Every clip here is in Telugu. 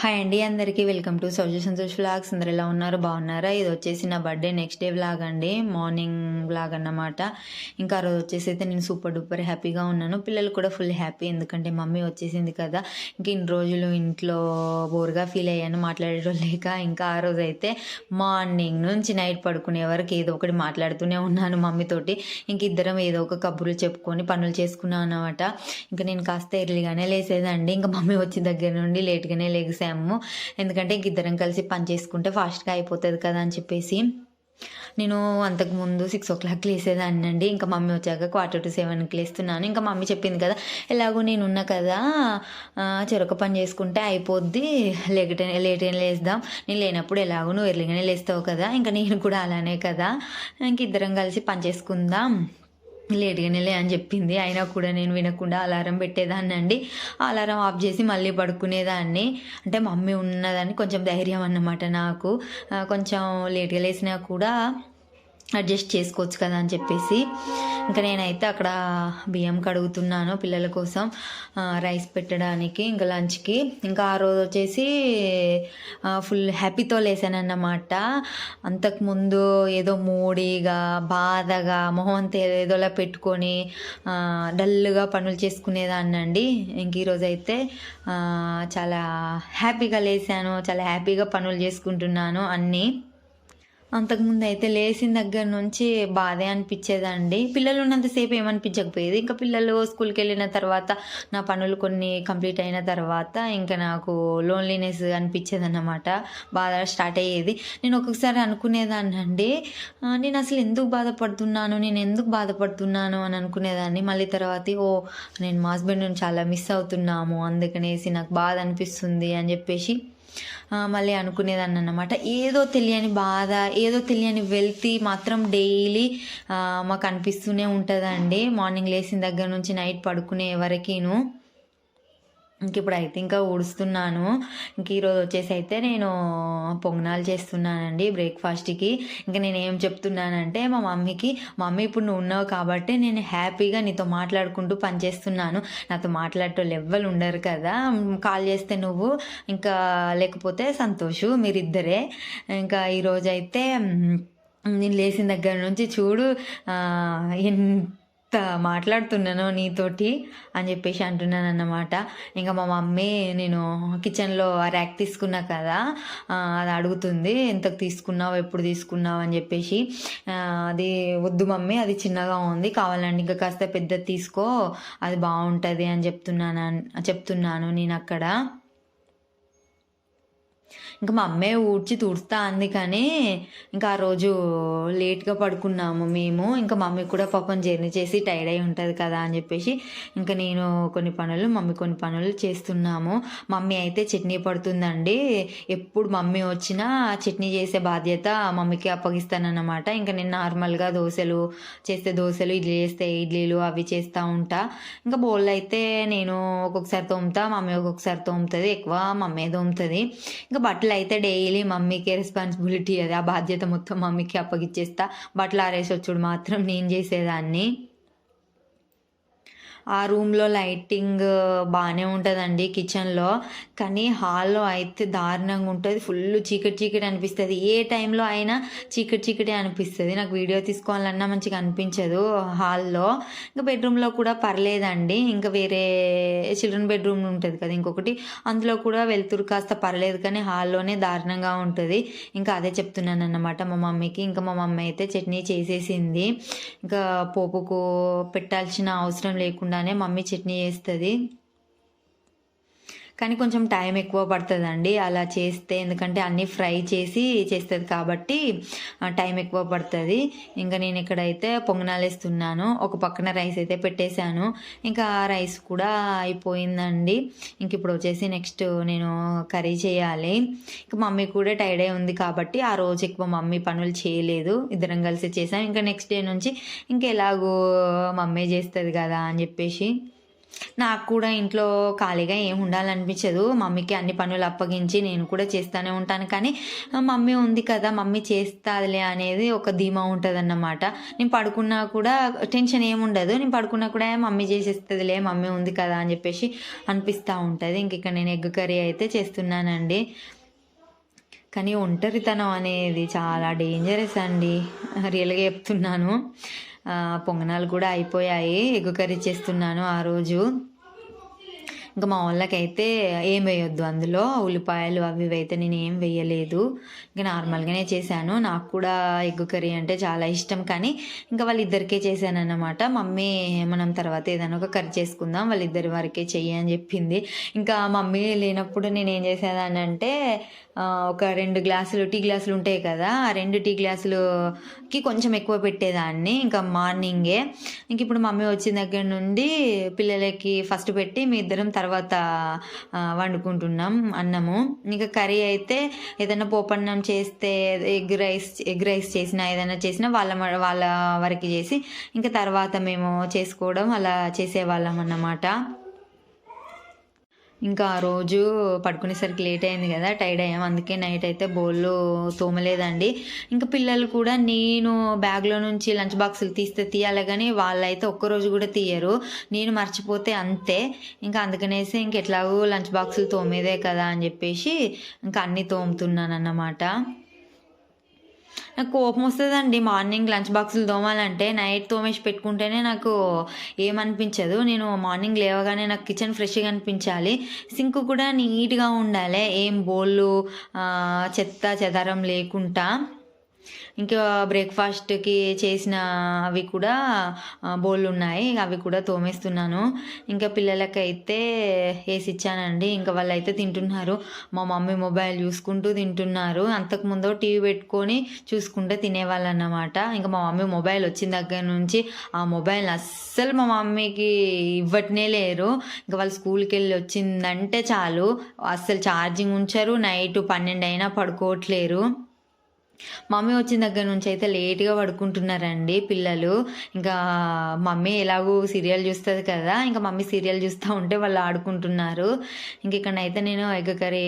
హాయ్ అండి అందరికీ. వెల్కమ్ టు సౌజీ సంతోష్ వ్లాగ్స్. అందరు ఎలా ఉన్నారు? బాగున్నారా? ఇది వచ్చేసి నా బర్త్డే నెక్స్ట్ డే వ్లాగ్ అండి. మార్నింగ్ వ్లాగ్ అన్నమాట. ఇంకా ఆ రోజు వచ్చేసి అయితే నేను సూపర్ డూపర్ హ్యాపీగా ఉన్నాను. పిల్లలు కూడా ఫుల్ హ్యాపీ ఎందుకంటే మమ్మీ వచ్చేసింది కదా. ఇంక ఇన్ని రోజులు ఇంట్లో బోర్గా ఫీల్ అయ్యాను మాట్లాడేటోళ్ళు లేక. ఇంకా ఆ రోజు అయితే మార్నింగ్ నుంచి నైట్ పడుకునే వరకు ఏదో ఒకటి మాట్లాడుతూనే ఉన్నాను మమ్మీతోటి. ఇంక ఇద్దరం ఏదో ఒక కబుర్లు చెప్పుకొని పనులు చేసుకున్నాను అనమాట ఇంకా నేను కాస్త ఎర్లీగానే లేసేదండి. ఇంకా మమ్మీ వచ్చిన దగ్గర నుండి లేట్గానే చేసాము ఎందుకంటే ఇంక ఇద్దరం కలిసి పని చేసుకుంటే ఫాస్ట్గా అయిపోతుంది కదా అని చెప్పేసి. నేను అంతకుముందు సిక్స్ ఓ క్లాక్ లేసేదాన్ని అండి. ఇంకా మమ్మీ వచ్చాక క్వార్టర్ టు సెవెన్కి లేస్తున్నాను. ఇంకా మమ్మీ చెప్పింది కదా ఎలాగో నేనున్నా కదా ఆ, చెరొక పని చేసుకుంటే అయిపోద్ది. లేకట లేట్ అయినా లేస్తాం. నేను లేనప్పుడు ఎలాగో నువ్వు ఎర్లీగానే లేస్తావు కదా. ఇంకా నేను కూడా అలానే కదా. ఇంక ఇద్దరం కలిసి పని చేసుకుందాం. లేట్గానేలే అని చెప్పింది. అయినా కూడా నేను వినకుండా అలారం పెట్టేదాన్ని అండి. అలారం ఆఫ్ చేసి మళ్ళీ పడుకునేదాన్ని. అంటే మమ్మీ ఉన్నదని కొంచెం ధైర్యం అన్నమాట నాకు. కొంచెం లేట్గా లేసినా కూడా అడ్జస్ట్ చేసుకోవచ్చు కదా అని చెప్పేసి. ఇంకా నేనైతే అక్కడ బియ్యం కడుగుతున్నాను పిల్లల కోసం. రైస్ పెట్టడానికి ఇంకా లంచ్కి. ఇంకా ఆ రోజు వచ్చేసి ఫుల్ హ్యాపీతో లేసానన్నమాట. అంతకుముందు ఏదో మూడీగా బాధగా మొహం అంతా ఏదోలా పెట్టుకొని డల్గా పనులు చేసుకునేదాన్ని అండి ఇంక ఈరోజు అయితే చాలా హ్యాపీగా లేసాను చాలా హ్యాపీగా పనులు చేసుకుంటున్నాను అన్నీ. అంతకుముందు అయితే లేచిన దగ్గర నుంచి బాధే అనిపించేదండి. పిల్లలు ఉన్నంతసేపు ఏమనిపించకపోయేది. ఇంకా పిల్లలు స్కూల్కి వెళ్ళిన తర్వాత నా పనులు కొన్ని కంప్లీట్ అయిన తర్వాత ఇంకా నాకు లోన్లీనెస్ అనిపించేది అన్నమాట బాధ స్టార్ట్ అయ్యేది. నేను ఒక్కొక్కసారి అనుకునేదాన్ని అండి నేను అసలు ఎందుకు బాధపడుతున్నాను? నేను ఎందుకు బాధపడుతున్నాను? అని అనుకునేదాన్ని. మళ్ళీ తర్వాత ఓ నేను మా హస్బెండ్ని చాలా మిస్ అవుతున్నాము. అందుకనేసి నాకు బాధ అనిపిస్తుంది అని చెప్పేసి మళ్ళీ అనుకునేదాన్ని అన్నమాట ఏదో తెలియని బాధ ఏదో తెలియని వెల్తీ మాత్రం డైలీ మాకు అనిపిస్తూనే ఉంటుందండి. మార్నింగ్ లేచిన దగ్గర నుంచి నైట్ పడుకునే వరకును. ఇంక ఇప్పుడు అయితే ఇంకా ఊడుస్తున్నాను. ఇంక ఈరోజు వచ్చేసి అయితే నేను పొంగనాలు చేస్తున్నానండి బ్రేక్ఫాస్ట్కి. ఇంకా నేను ఏం చెప్తున్నానంటే మా మమ్మీకి మమ్మీ ఇప్పుడు నువ్వు ఉన్నావు కాబట్టి నేను హ్యాపీగా నీతో మాట్లాడుకుంటూ పనిచేస్తున్నాను నాతో మాట్లాడేటోళ్ళు ఎవ్వరు ఉండరు కదా. కాల్ చేస్తే నువ్వు ఇంకా లేకపోతే సంతోషు మీరిద్దరే. ఇంకా ఈరోజైతే నేను లేచిన దగ్గర నుంచి చూడు ఎంత మాట్లాడుతున్నాను నీతోటి అని చెప్పేసి అంటున్నాను అన్నమాట ఇంకా మా మమ్మీ నేను కిచెన్లో ఆ ర్యాక్ తీసుకున్నా కదా అది అడుగుతుంది ఎంతకు తీసుకున్నావు ఎప్పుడు తీసుకున్నావు? అని చెప్పేసి. అది వద్దు మమ్మీ అది చిన్నగా ఉంది కావాలండి ఇంకా కాస్త పెద్దది తీసుకో అది బాగుంటుంది అని చెప్తున్నాను చెప్తున్నాను నేను అక్కడ. ఇంకా మా అమ్మే ఊడ్చి తుడుస్తా అంది కానీ ఇంకా ఆ రోజు లేట్గా పడుకున్నాము మేము. ఇంకా మమ్మీ కూడా పాపం జర్నీ చేసి టైర్డ్ అయి ఉంటుంది కదా అని చెప్పేసి ఇంకా నేను కొన్ని పనులు మమ్మీ కొన్ని పనులు చేస్తున్నాము. మమ్మీ అయితే చట్నీ పడుతుందండి. ఎప్పుడు మమ్మీ వచ్చినా చట్నీ చేసే బాధ్యత మమ్మీకి అప్పగిస్తానన్నమాట. ఇంకా నేను నార్మల్గా దోశలు చేస్తే దోశలు ఇడ్లీ చేస్తే ఇడ్లీలు అవి చేస్తూ ఉంటా. ఇంకా బౌల్ అయితే నేను ఒక్కొక్కసారి తోముతా మమ్మీ ఒక్కొక్కసారి తోముతుంది ఎక్కువ మమ్మీ తోముతుంది. ఇంకా బట్టలు అయితే డైలీ మమ్మీకే రెస్పాన్సిబిలిటీ అది. ఆ బాధ్యత మొత్తం మమ్మీకి అప్పగిచ్చేస్తా. బట్టలు ఆరేసి వచ్చుడు మాత్రం నేను చేసేదాన్ని. ఆ రూమ్లో లైటింగ్ బాగానే ఉంటుందండి కిచెన్లో. కానీ హాల్లో అయితే దారుణంగా ఉంటుంది. ఫుల్ చీకటి చీకటి అనిపిస్తుంది. ఏ టైంలో అయినా చీకటి చీకటి అనిపిస్తుంది. నాకు వీడియో తీసుకోవాలన్నా మంచిగా అనిపించదు హాల్లో. ఇంకా బెడ్రూమ్లో కూడా పర్లేదండి. ఇంకా వేరే చిల్డ్రన్ బెడ్రూమ్ ఉంటుంది కదా ఇంకొకటి. అందులో కూడా వెళ్తురు కాస్త పర్లేదు కానీ హాల్లోనే దారుణంగా ఉంటుంది. ఇంకా అదే చెప్తున్నాను అన్నమాట మా మమ్మీకి. ఇంకా మా మమ్మీ అయితే చట్నీ చేసేసింది. ఇంకా పోపుకు పెట్టాల్సిన అవసరం లేకుండా లేకుండానే మమ్మీ చట్నీ చేస్తుంది. కానీ కొంచెం టైం ఎక్కువ పడుతుందండి. అలా చేస్తే ఎందుకంటే అన్నీ ఫ్రై చేసి చేస్తుంది కాబట్టి టైం ఎక్కువ పడుతుంది. ఇంకా నేను ఇక్కడైతే పొంగనాలు వేస్తున్నాను. ఒక పక్కన రైస్ అయితే పెట్టేశాను. ఇంకా ఆ రైస్ కూడా అయిపోయిందండి. ఇంక ఇప్పుడు వచ్చేసి నెక్స్ట్ నేను కర్రీ చేయాలి. ఇంకా మమ్మీ కూడా టైర్డ్ అయి ఉంది కాబట్టి ఆ రోజు ఎక్కువ మమ్మీ పనులు చేయలేదు. ఇద్దరం కలిసి చేసాం. ఇంకా నెక్స్ట్ డే నుంచి ఇంకా ఎలాగో మమ్మీ చేస్తుంది కదా అని చెప్పేసి. నాకు కూడా ఇంట్లో ఖాళీగా ఏం ఉండాలనిపించదు. మమ్మీకి అన్ని పనులు అప్పగించి నేను కూడా చేస్తూనే ఉంటాను. కానీ మమ్మీ ఉంది కదా మమ్మీ చేస్తాదిలే అనేది ఒక ధీమా ఉంటుంది అన్నమాట నేను పడుకున్నా కూడా టెన్షన్ ఏముండదు నేను పడుకున్నా కూడా మమ్మీ చేసేస్తుందిలే మమ్మీ ఉంది కదా అని చెప్పేసి అనిపిస్తూ ఉంటుంది. ఇంక ఇక్కడ నేను ఎగ్ కర్రీ అయితే చేస్తున్నానండి. కానీ ఒంటరితనం అనేది చాలా డేంజరస్ అండి. రియల్గా చెప్తున్నాను. పొంగనాలు కూడా అయిపోయాయి. ఎగ్గు కర్రీ చేస్తున్నాను ఆ రోజు. ఇంకా మా వాళ్ళకైతే ఏం వేయొద్దు. అందులో ఉల్లిపాయలు అవి ఇవి అయితే నేను ఏం వేయలేదు. ఇంకా నార్మల్గానే చేశాను. నాకు కూడా ఎగ్గు కర్రీ అంటే చాలా ఇష్టం. కానీ ఇంకా వాళ్ళిద్దరికే చేశాను అన్నమాట మమ్మీ మనం తర్వాత ఏదైనా ఒక కర్రీ చేసుకుందాం. వాళ్ళిద్దరి వరకే చెయ్యి అని చెప్పింది. ఇంకా మమ్మీ లేనప్పుడు నేను ఏం చేసేదాన్ని అంటే ఒక రెండు గ్లాసులు టీ గ్లాసులు ఉంటాయి కదా ఆ రెండు టీ గ్లాసులుకి కొంచెం ఎక్కువ పెట్టేదాన్ని ఇంకా మార్నింగే. ఇంక ఇప్పుడు మమ్మీ వచ్చిన దగ్గర నుండి పిల్లలకి ఫస్ట్ పెట్టి మీ ఇద్దరం తర్వాత వండుకుంటున్నాం అన్నము. ఇంకా కర్రీ అయితే ఏదైనా పోపన్నం చేస్తే ఎగ్ రైస్ ఎగ్ రైస్ చేసినా ఏదైనా చేసినా వాళ్ళ మ- వాళ్ళ వరకు చేసి ఇంకా తర్వాత మేము చేసుకోవడం అలా చేసేవాళ్ళం అన్నమాట. ఇంకా ఆ రోజు పడుకునేసరికి లేట్ అయింది కదా టైర్డ్ అయ్యాం. అందుకే నైట్ అయితే బోళ్ళు తోమలేదండి. ఇంకా పిల్లలు కూడా నేను బ్యాగ్లో నుంచి లంచ్ బాక్సులు తీస్తే తీయాలి కానీ వాళ్ళైతే ఒక్కరోజు కూడా తీయరు. నేను మర్చిపోతే అంతే. ఇంకా అందుకనేసి ఇంక ఎట్లాగో లంచ్ బాక్సులు తోమేదే కదా అని చెప్పేసి ఇంకా అన్నీ తోముతున్నాను అన్నమాట నాకు కోపం వస్తుందండి. మార్నింగ్ లంచ్ బాక్సులు తోమాలంటే నైట్ తోమేసి పెట్టుకుంటేనే నాకు ఏమనిపించదు. నేను మార్నింగ్ లేవగానే నాకు కిచెన్ ఫ్రెష్గా అనిపించాలి. సింక్ కూడా నీట్గా ఉండాలి. ఏం బోళ్ళు చెత్త చెదారం లేకుండా. ఇంకా బ్రేక్ఫాస్ట్కి చేసిన అవి కూడా బోళ్ళు ఉన్నాయి అవి కూడా తోమేస్తున్నాను. ఇంకా పిల్లలకైతే వేసి ఇచ్చానండి. ఇంకా వాళ్ళు అయితే తింటున్నారు. మా మమ్మీ మొబైల్ చూసుకుంటూ తింటున్నారు. అంతకుముందు టీవీ పెట్టుకొని చూసుకుంటూ తినేవాళ్ళు అన్నమాట ఇంకా మా మమ్మీ మొబైల్ వచ్చిన దగ్గర నుంచి ఆ మొబైల్ అస్సలు మా మమ్మీకి ఇవ్వట్నే లేరు. ఇంకా వాళ్ళు స్కూల్కి వెళ్ళి వచ్చిందంటే చాలు. అస్సలు ఛార్జింగ్ ఉంచరు. నైట్ పన్నెండు అయినా పడుకోవట్లేరు. మమ్మీ వచ్చిన దగ్గర నుంచి అయితే లేట్గా పడుకుంటున్నారండి పిల్లలు. ఇంకా మమ్మీ ఎలాగో సీరియల్ చూస్తుంది కదా ఇంకా మమ్మీ సీరియల్ చూస్తూ ఉంటే వాళ్ళు ఆడుకుంటున్నారు. ఇంక ఇక్కడైతే నేను ఎగ్ కర్రీ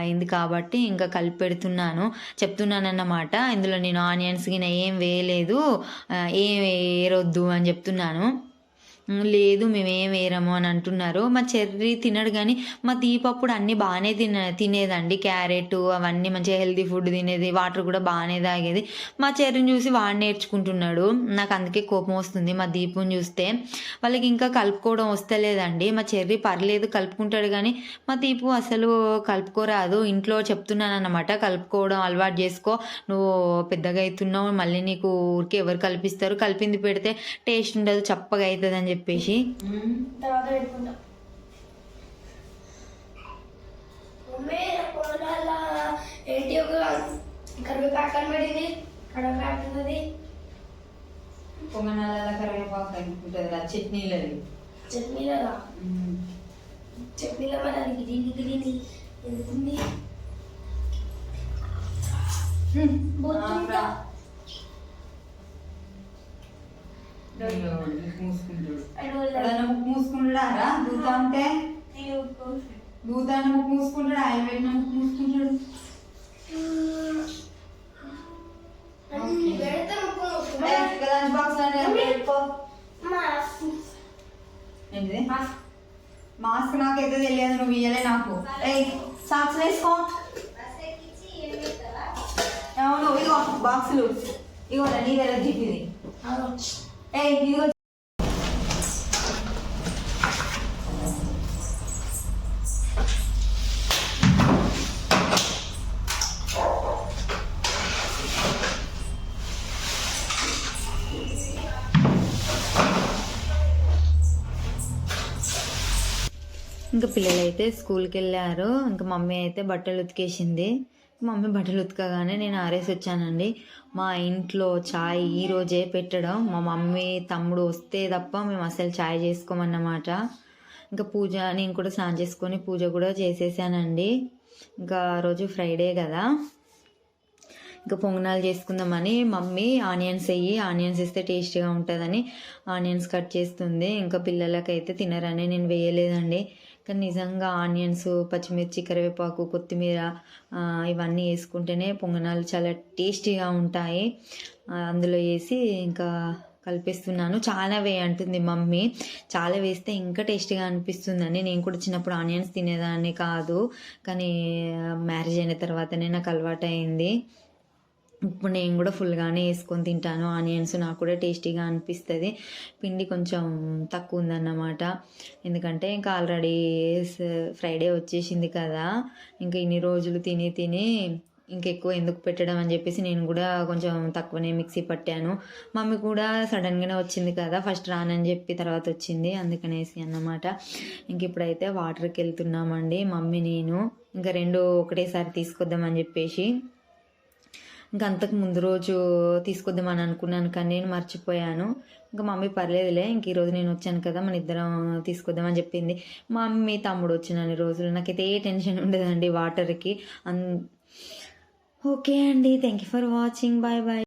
అయింది కాబట్టి ఇంకా కలిపి పెడుతున్నాను. చెప్తున్నాను అన్నమాట ఇందులో నేను ఆనియన్స్ గిన ఏం వేయలేదు ఏం వేయరొద్దు అని చెప్తున్నాను. లేదు మేమేం వేయరము అని అంటున్నారు. మా చెర్రీ తినడు కానీ మా తీపప్పుడు అన్నీ బాగానే తిన తినేదండి. క్యారెట్ అవన్నీ మంచిగా హెల్తీ ఫుడ్ తినేది వాటర్ కూడా బాగానే తాగేది. మా చెర్రీని చూసి వాడు నేర్చుకుంటున్నాడు. నాకు అందుకే కోపం వస్తుంది. మా దీపుని చూస్తే వాళ్ళకి ఇంకా కలుపుకోవడం వస్తలేదండి. మా చెర్రీ పర్లేదు కలుపుకుంటాడు కానీ మా దీపు అసలు కలుపుకోరాదు. ఇంట్లో చెప్తున్నాను అన్నమాట కలుపుకోవడం అలవాటు చేసుకో. నువ్వు పెద్దగా అవుతున్నావు మళ్ళీ నీకు ఊరికే ఎవరు కల్పిస్తారు? కలిపింది పెడితే టేస్ట్ ఉండదు చప్పగా అవుతుంది అని చెప్పేసి. ఏంటి ఒక కరివేపాకు అని పడింది. కరివేపాకు ఉన్నది. పొంగనాల కరివేపాకు ఉంటుంది చట్నీలు చట్నీలరా చట్నీల గిరి గిరిని ఎందుకుంది? బొత్తుంటా మూసుకుంటాడా దూతా ఉంటే దూతాన్ని ముక్కు మూసుకుంటాడు ఆయన పెట్టిన ముక్కు మూసుకుంటాడు లంచ్ బాక్స్ ఏంటిది? మాస్క్. నాకైతే తెలియదు నువ్వు ఇయ్యలే నాకు. ఏయ్ సాక్స్ వేసుకో. అవును ఇగో బాక్సులు ఇగో నీ దగ్గర జిప్పిది ఇంకా పిల్లలు అయితే స్కూల్కి వెళ్ళారు ఇంకా మమ్మీ అయితే బట్టలు ఉతికేసింది. మమ్మీ బట్టలు ఉతకగానే నేను ఆరేసి వచ్చానండి మా ఇంట్లో చాయ్ ఈరోజే పెట్టడం. మా మమ్మీ తమ్ముడు వస్తే తప్ప మేము అసలు చాయ్ చేసుకోమన్నమాట. ఇంకా పూజ నేను కూడా స్నానం చేసుకొని పూజ కూడా చేసేసానండి. ఇంకా రోజు ఫ్రైడే కదా. ఇంకా పొంగనాలు చేసుకుందామని మమ్మీ ఆనియన్స్ వేయి ఆనియన్స్ వేస్తే టేస్ట్గా ఉంటుందని ఆనియన్స్ కట్ చేస్తుంది. ఇంకా పిల్లలకైతే తినరని నేను వేయలేదండి. కానీ నిజంగా ఆనియన్స్ పచ్చిమిర్చి కరివేపాకు కొత్తిమీర ఇవన్నీ వేసుకుంటేనే పొంగనాలు చాలా టేస్టీగా ఉంటాయి. అందులో వేసి ఇంకా కలిపేస్తున్నాను. చాలా వే అంటుంది మమ్మీ. చాలా వేస్తే ఇంకా టేస్టీగా అనిపిస్తుందని. నేను కూడా చిన్నప్పుడు ఆనియన్స్ తినేదాన్ని కాదు. కానీ మ్యారేజ్ అయిన తర్వాతనే నాకు అలవాటు అయింది ఇప్పుడు నేను కూడా ఫుల్గానే వేసుకొని తింటాను. ఆనియన్స్ నాకు కూడా టేస్టీగా అనిపిస్తుంది. పిండి కొంచెం తక్కువ ఉందన్నమాట. ఎందుకంటే ఇంకా ఆల్రెడీ ఫ్రైడే వచ్చేసింది కదా. ఇంకా ఇన్ని రోజులు తిని తిని ఇంకెక్కువ ఎందుకు పెట్టడం అని చెప్పేసి నేను కూడా కొంచెం తక్కువనే మిక్సీ పట్టాను. మమ్మీ కూడా సడన్గానే వచ్చింది కదా. ఫస్ట్ రానని చెప్పి తర్వాత వచ్చింది. అందుకనేసి అన్నమాట. ఇంక ఇప్పుడైతే వాటర్కి వెళ్తున్నామండి మమ్మీ నేను ఇంకా రెండు ఒకటేసారి తీసుకొద్దామని చెప్పేసి ఇంకా అంతకు ముందు రోజు తీసుకొద్దామని అనుకున్నాను కానీ నేను మర్చిపోయాను. ఇంకా మమ్మీ పర్లేదులే ఇంక ఈరోజు నేను వచ్చాను కదా మన ఇద్దరం తీసుకొద్దామని చెప్పింది. మా మమ్మీ తమ్ముడు వచ్చినన్ని రోజులు నాకైతే ఏ టెన్షన్ ఉండదండి వాటర్కి. అన్ ఓకే అండి thank you for watching bye bye